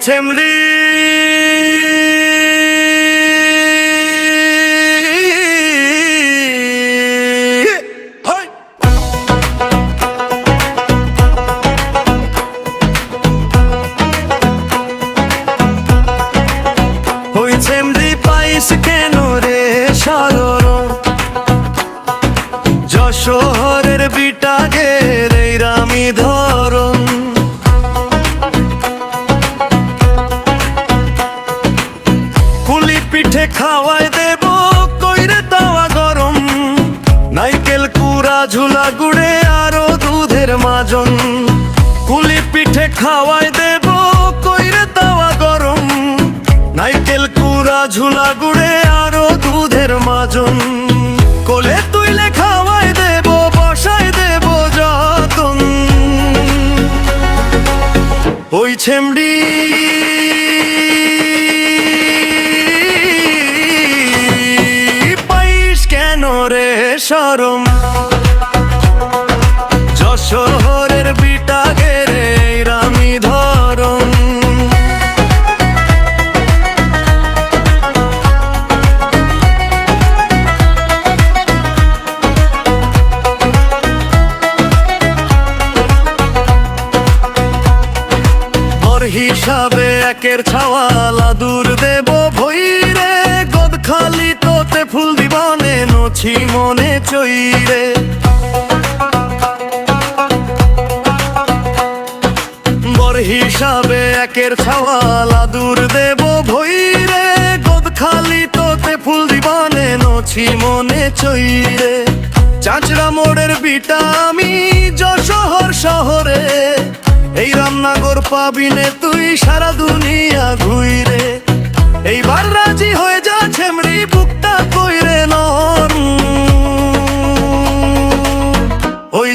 ছেমরি high! ওই ছেমরি পাইস কেন রে সাগর যশোহরের পিঠে খাওয়াই দেব, কইরে তাওয়া গরম। নাইকেল, কুড়া, ঝুলা গুড়ে আরও দুধের মাজন। কুলি পিঠে খাওয়াই দেব, কইরে তাওয়া গরম। নাইকেল, কুড়া, ঝুলা গুড়ে আরও দুধের মাজন। কোলে তুইলে খাওয়াই দেব বসাই দেব যতন। ওই ছেমড়ি সরম যশোহরের বিটা গেরে রামি ধরম। হিসাবে একের ছাওয়ালা দূর দেব ভইরে গদ খালি তোতে ফুল দিবানে নছি মনে চইরে বর হিসাবে একের ছাওয়ালা দূর দেব ভইরে গদ খালি তোতে ফুল দিবানে নছি মনে চইরে চাঁচড়া মোড়ের বিটা আমি যশোহর শহরে। এই রামনগর পাবিনে তুই সারা দুনিয়া ঘুইরে।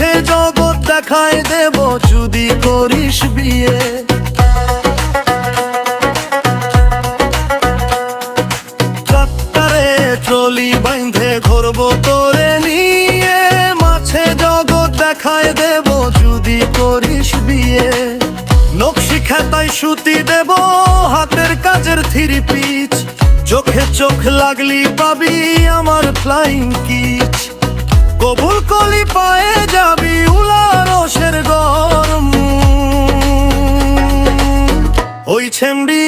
মাছে জগৎ দেখায় দেব যদি করিস বিয়ে। বাইন্ধে তোরে নিয়ে। মাছে জগৎ দেব যদি করিস বিয়ে। নকশি খাতায় সুতি দেব, হাতের কাজের থ্রি পিচ। চোখে চোখ লাগলি পাবি আমার ফ্লাইং কিচ। কবুল কলি পায়ে ওই ছেমড়ি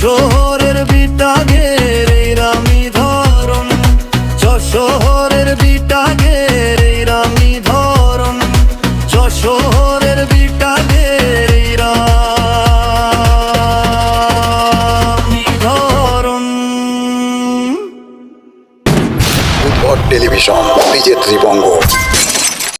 যশোহরের বিটা গের এই রামি ধরম যশোহরের বিটা গের এই রামি ধরম যশোহরের বিটা গের এই রামি উদ্ভট টেলিভিশন ডিজে ত্রিবঙ্গ